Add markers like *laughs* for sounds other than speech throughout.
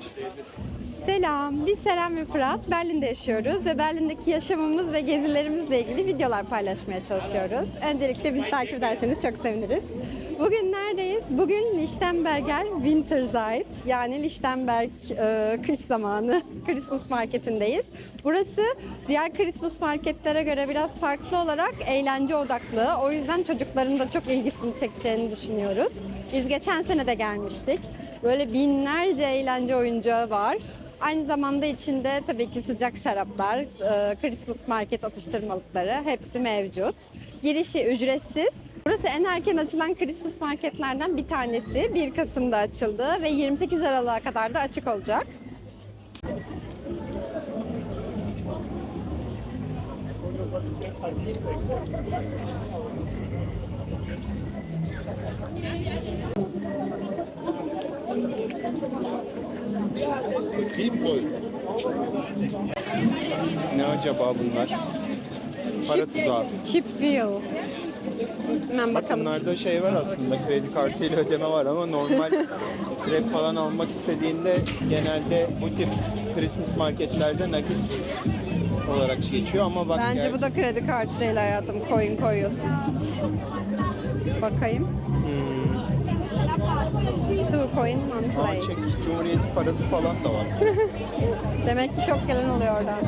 Başlayabilirsin. Selam, biz Seren ve Fırat. Berlin'de yaşıyoruz ve Berlin'deki yaşamımız ve gezilerimizle ilgili videolar paylaşmaya çalışıyoruz. Öncelikle bizi takip ederseniz çok seviniriz. Bugün neredeyiz? Bugün Lichtenberger Winterzeit yani Lichtenberg e, kış zamanı *laughs* Christmas marketindeyiz. Burası diğer Christmas marketlere göre biraz farklı olarak eğlence odaklı. O yüzden çocukların da çok ilgisini çekeceğini düşünüyoruz. Biz geçen sene de gelmiştik. Böyle binlerce eğlence oyuncağı var. Aynı zamanda içinde tabii ki sıcak şaraplar, e, Christmas market atıştırmalıkları hepsi mevcut. Girişi ücretsiz. Burası en erken açılan Christmas marketlerden bir tanesi. 1 Kasım'da açıldı ve 28 Aralık'a kadar da açık olacak. Ne acaba bunlar? Para tuzağı. Chip Wheel. Hemen Bak bakalım. bunlarda şey var aslında kredi kartıyla ödeme var ama normal *laughs* krep falan almak istediğinde genelde bu tip Christmas marketlerde nakit olarak geçiyor ama bak Bence bu da kredi kartı değil hayatım. Coin koyuyorsun. Bakayım. Two coin one Aa, play. Çek Cumhuriyeti parası falan da var. *laughs* Demek ki çok gelen oluyor oradan.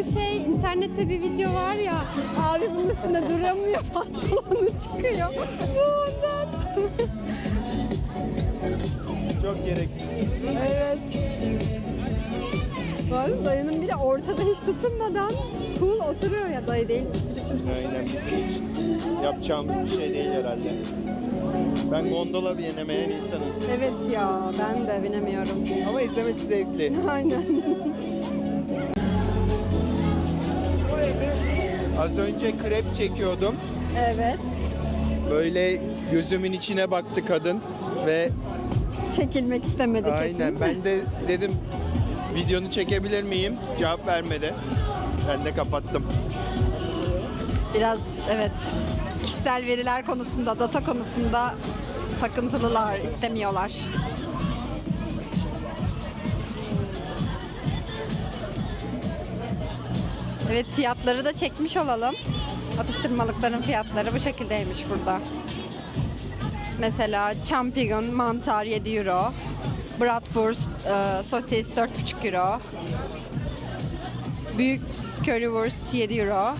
Bu şey internette bir video var ya abi bunun üstünde duramıyor *laughs* pantolonu çıkıyor. Bu ondan. Çok gereksiz. evet. Var dayının biri ortada hiç tutunmadan cool oturuyor ya dayı değil. Aynen bizim hiç yapacağımız bir şey değil herhalde. Ben gondola binemeyen insanım. Evet ya ben de binemiyorum. Ama izlemesi zevkli. *laughs* Aynen. Az önce krep çekiyordum. Evet. Böyle gözümün içine baktı kadın ve Çekilmek istemedi aynen kesin. ben de dedim videonu çekebilir miyim? Cevap vermedi. Ben de kapattım. Biraz evet kişisel veriler konusunda, data konusunda takıntılılar, istemiyorlar. Evet fiyatları da çekmiş olalım. Atıştırmalıkların fiyatları bu şekildeymiş burada. Mesela champignon, mantar 7 euro. Bratwurst, e, sosis 4,5 euro. Büyük currywurst 7 euro.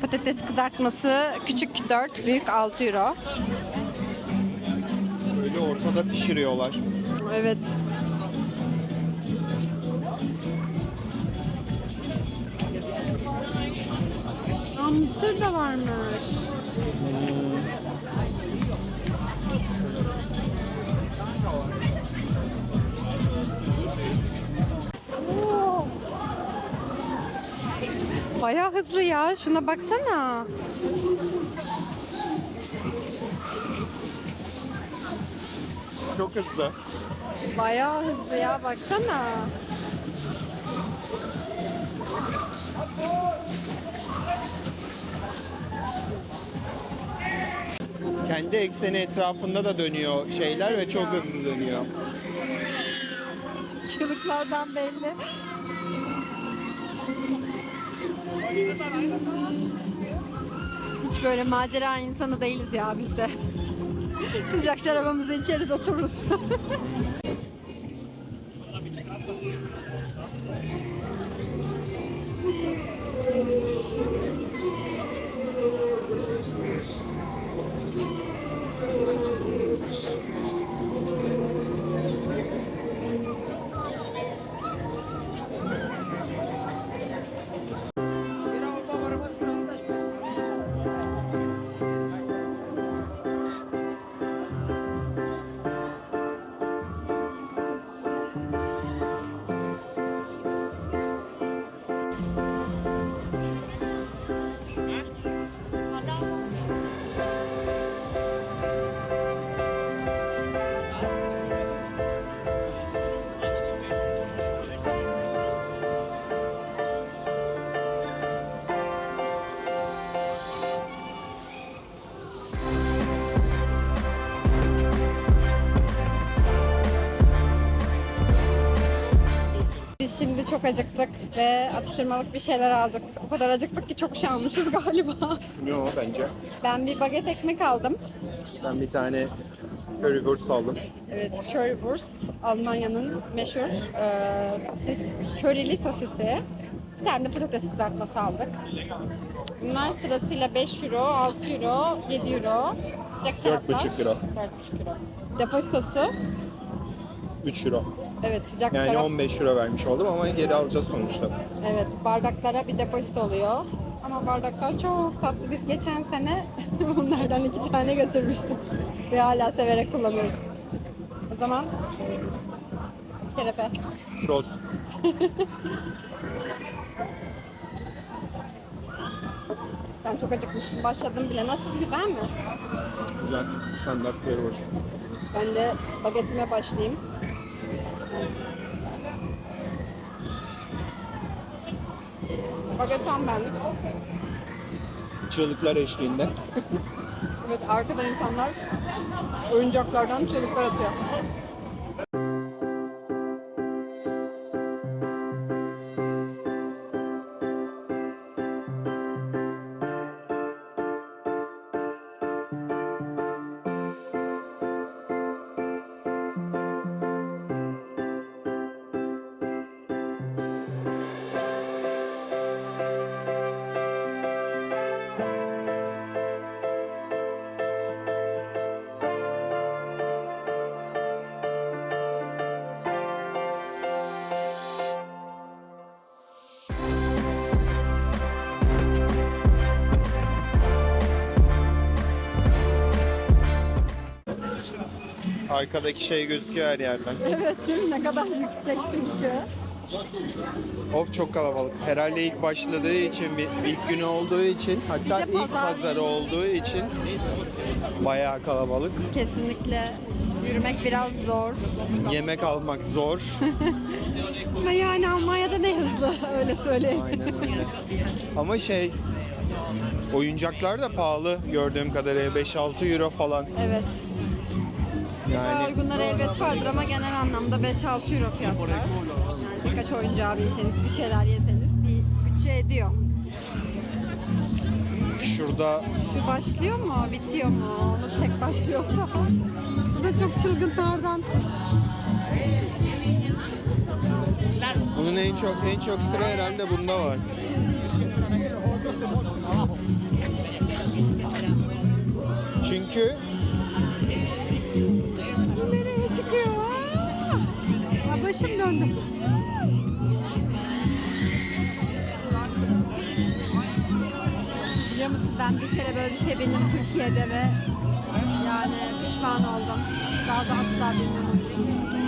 Patates kızartması küçük 4, büyük 6 euro. Böyle ortada pişiriyorlar. Evet. Mısır da varmış. Oo. Bayağı hızlı ya. Şuna baksana. Çok hızlı. Bayağı hızlı ya. Baksana. Kendi ekseni etrafında da dönüyor şeyler ve çok hızlı dönüyor. Çığlıklardan belli. Hiç böyle macera insanı değiliz ya biz de. Sıcak şarabımızı içeriz otururuz. *laughs* çok acıktık ve atıştırmalık bir şeyler aldık. O kadar acıktık ki çok şey almışız *laughs* galiba. Yo bence. Ben bir baget ekmek aldım. Ben bir tane currywurst aldım. Evet, Currywurst Almanya'nın meşhur e, sosis, körili sosisi. Bir tane de patates kızartması aldık. Bunlar sırasıyla 5 euro, 6 euro, 7 euro. Sıcak şaraplar. 4,5 euro. 4,5 euro. Depozitosu. 3 euro. Evet, sıcak Yani şarap. 15 euro vermiş oldum ama geri alacağız sonuçta. Evet, bardaklara bir depozito oluyor. Ama bardaklar çok tatlı. Biz geçen sene *laughs* bunlardan iki tane götürmüştük. Ve hala severek kullanıyoruz. O zaman şerefe. Prost. *laughs* Sen çok acıkmışsın. Başladın bile. Nasıl? Güzel mi? Güzel. Standart currywurst. Ben de bagetime başlayayım. Baget tam benlik. Çığlıklar eşliğinde. Evet arkada insanlar oyuncaklardan çığlıklar atıyor. Arkadaki şey gözüküyor her yerden. Evet değil mi? Ne kadar yüksek çünkü. Of çok kalabalık. Herhalde ilk başladığı için, bir, ilk günü olduğu için, hatta Bir de ilk pazar pazarı günü. olduğu için bayağı kalabalık. Kesinlikle yürümek biraz zor. Yemek almak zor. Ama yani Almanya'da ne hızlı *laughs* öyle söyleyeyim. Aynen öyle. Ama şey, oyuncaklar da pahalı gördüğüm kadarıyla 5-6 euro falan. Evet. Daha uygunları elbet vardır ama genel anlamda 5-6 euro fiyatlar. Yani birkaç oyuncağı binseniz, bir şeyler yeseniz bir bütçe ediyor. şurada Şu başlıyor mu, bitiyor mu? Onu çek başlıyorsa. Bu da çok çılgınlardan. bunun en çok en çok sıra herhalde bunda var. Çünkü başım döndü. Biliyor musun ben bir kere böyle bir şey bindim Türkiye'de ve yani pişman oldum. Daha da asla binmem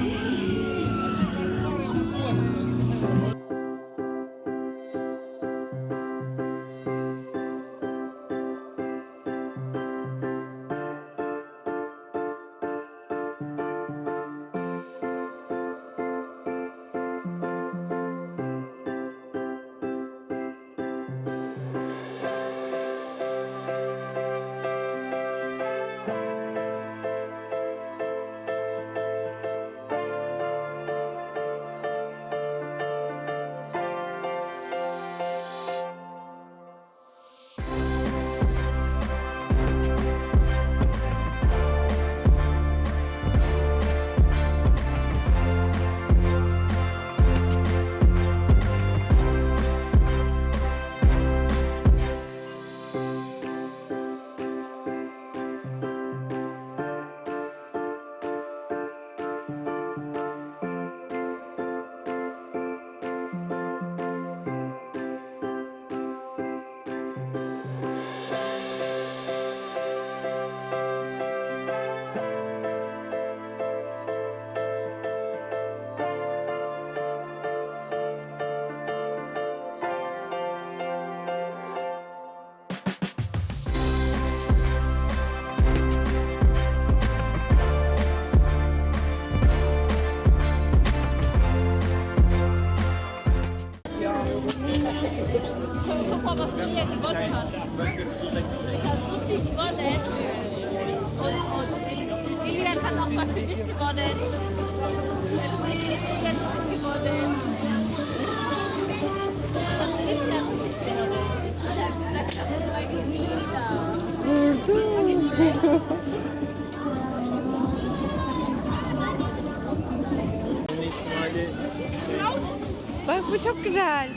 güzel.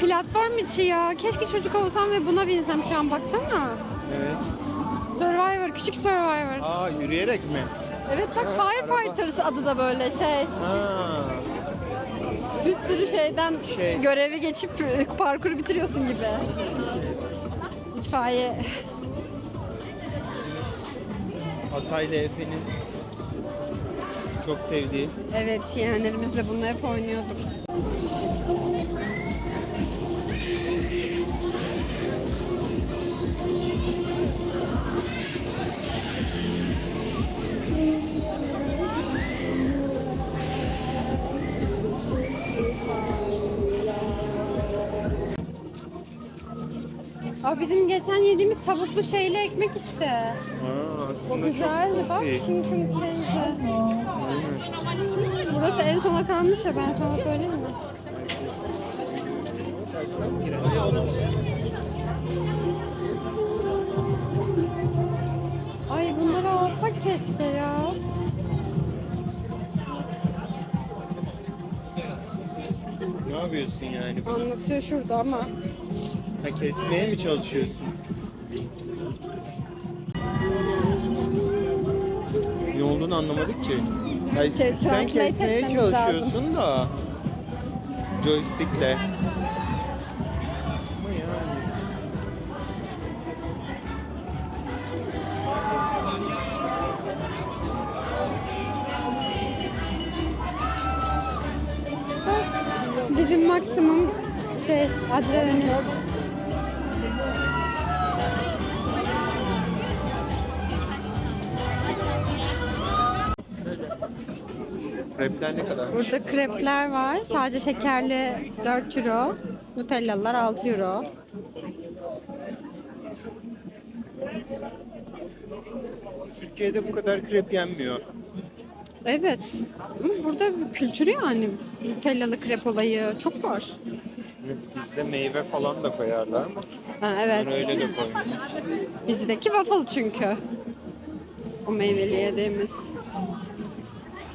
Platform içi ya. Keşke çocuk olsam ve buna binsem şu an baksana. Evet. Survivor, küçük Survivor. Aa yürüyerek mi? Evet bak Ha, Firefighters adı da böyle şey. Ha. Bir sürü şeyden Şey. görevi geçip e, parkuru bitiriyorsun gibi. İtfaiye. Atay'la Efe'nin çok sevdiği. Evet yeğenlerimizle bunu hep oynuyorduk. Aa, bizim geçen yediğimiz tavuklu şeyli ekmek işte. Aa, O aslında güzeldi çok bak. iyi. Şinkin teyze. Burası en sona kalmış ya ben sana söyleyeyim mi? Ay bunları alsak keşke ya. Ne yapıyorsun yani? Anlatıyor şurada ama. Ha, kesmeye mi çalışıyorsun? Ne olduğunu anlamadık ki. Ya Şey, üstten translate kesmeye etmemiz çalışıyorsun da joystickle. Ama yani Bizim maksimum şey adrenalin. Rapler ne kadar? Burada krepler var. Sadece şekerli 4 euro. Nutellalar 6 euro. Türkiye'de bu kadar krep yenmiyor. Evet. Ama burada bir kültürü yani. Nutellalı krep olayı çok var. Evet, bizde meyve falan da koyarlar ama Ha, ben evet. öyle de koymuyor. Bizdeki waffle çünkü. O meyveli yediğimiz.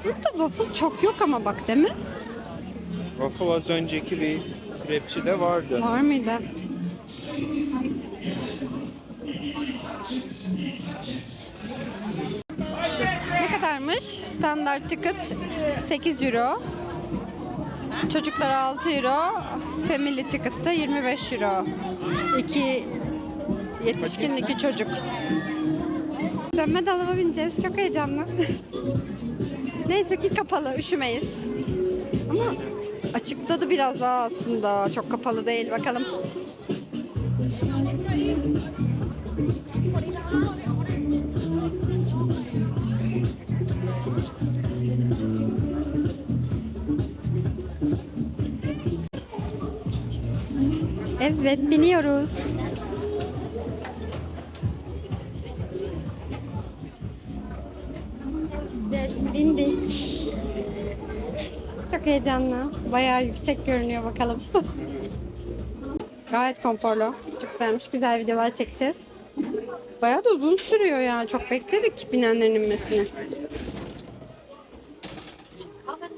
Burada waffle çok yok ama bak değil mi? Waffle az önceki bir krepçide vardı. Var mıydı? Ne kadarmış? Standart ticket 8 euro. Çocuklar 6 euro. Family ticket de 25 euro. İki yetişkin iki çocuk. Dönme dolaba bineceğiz. Çok heyecanlı. Neyse ki kapalı. Üşümeyiz. Ama açıkladı biraz daha aslında. Çok kapalı değil. Bakalım. Evet biniyoruz. Heyecanlı. Bayağı yüksek görünüyor bakalım. *laughs* Gayet konforlu. Çok güzelmiş. Güzel videolar çekeceğiz. Bayağı da uzun sürüyor yani. Çok bekledik binenlerin inmesini. Willkommen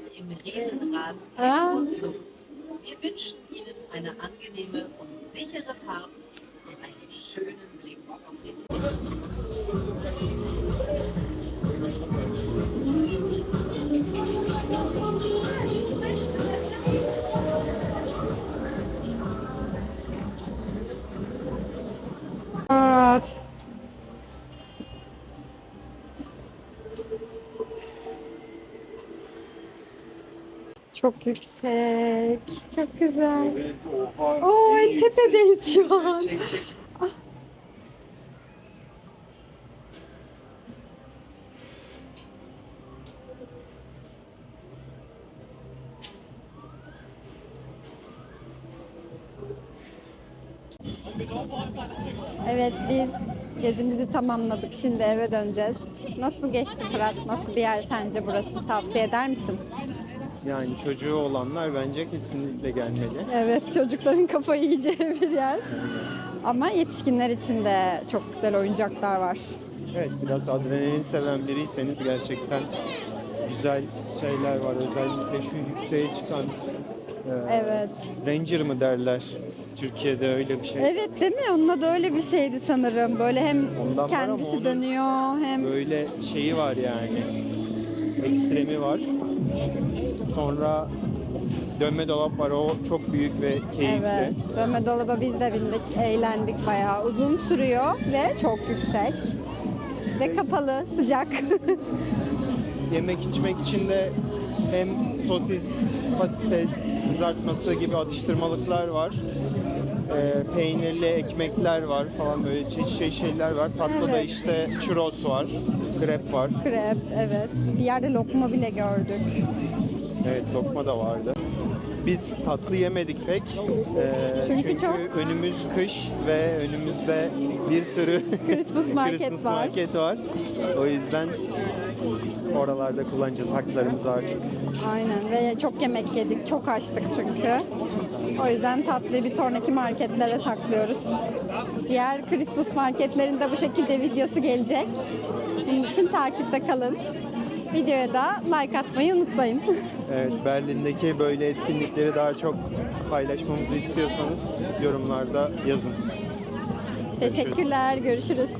Evet. Çok yüksek. Çok güzel. Evet, oha. Oo, tepedeyiz şu an. Çek çek. Evet biz gezimizi tamamladık. Şimdi eve döneceğiz. Nasıl geçti Fırat? Nasıl bir yer sence burası? Tavsiye eder misin? Yani çocuğu olanlar bence kesinlikle gelmeli. Evet çocukların kafayı yiyeceği bir yer. Ama yetişkinler için de çok güzel oyuncaklar var. Evet biraz adrenalin seven biriyseniz gerçekten güzel şeyler var. Özellikle şu yükseğe çıkan Ee, Evet. Ranger mı derler? Türkiye'de öyle bir şey. Evet değil mi? Onunla da öyle bir şeydi sanırım. Böyle hem Ondan var ama kendisi onun dönüyor hem Böyle şeyi var yani. Ekstremi var. Sonra dönme dolap var. O çok büyük ve keyifli. Evet. Dönme dolaba biz de bindik, eğlendik bayağı. Uzun sürüyor ve çok yüksek. Ve kapalı, sıcak. *laughs* Yemek içmek için de hem sosis, patates kızartması gibi atıştırmalıklar var. Ee, peynirli ekmekler var falan böyle çeşit şey şeyler var. Tatlıda Evet. işte churros var, krep var. Krep, evet. Bir yerde lokma bile gördük. Evet lokma da vardı. Biz tatlı yemedik pek. Ee, Çünkü çünkü çok- önümüz kış ve önümüzde bir sürü Christmas *laughs* market Christmas var. market var. O yüzden oralarda kullanacağız haklarımızı artık. Aynen ve çok yemek yedik, çok açtık çünkü. O yüzden tatlıyı bir sonraki marketlere saklıyoruz. Diğer Christmas marketlerinde bu şekilde videosu gelecek. Bunun için takipte kalın. Videoya da like atmayı unutmayın. *laughs* Evet, Berlin'deki böyle etkinlikleri daha çok paylaşmamızı istiyorsanız yorumlarda yazın. Teşekkürler, görüşürüz.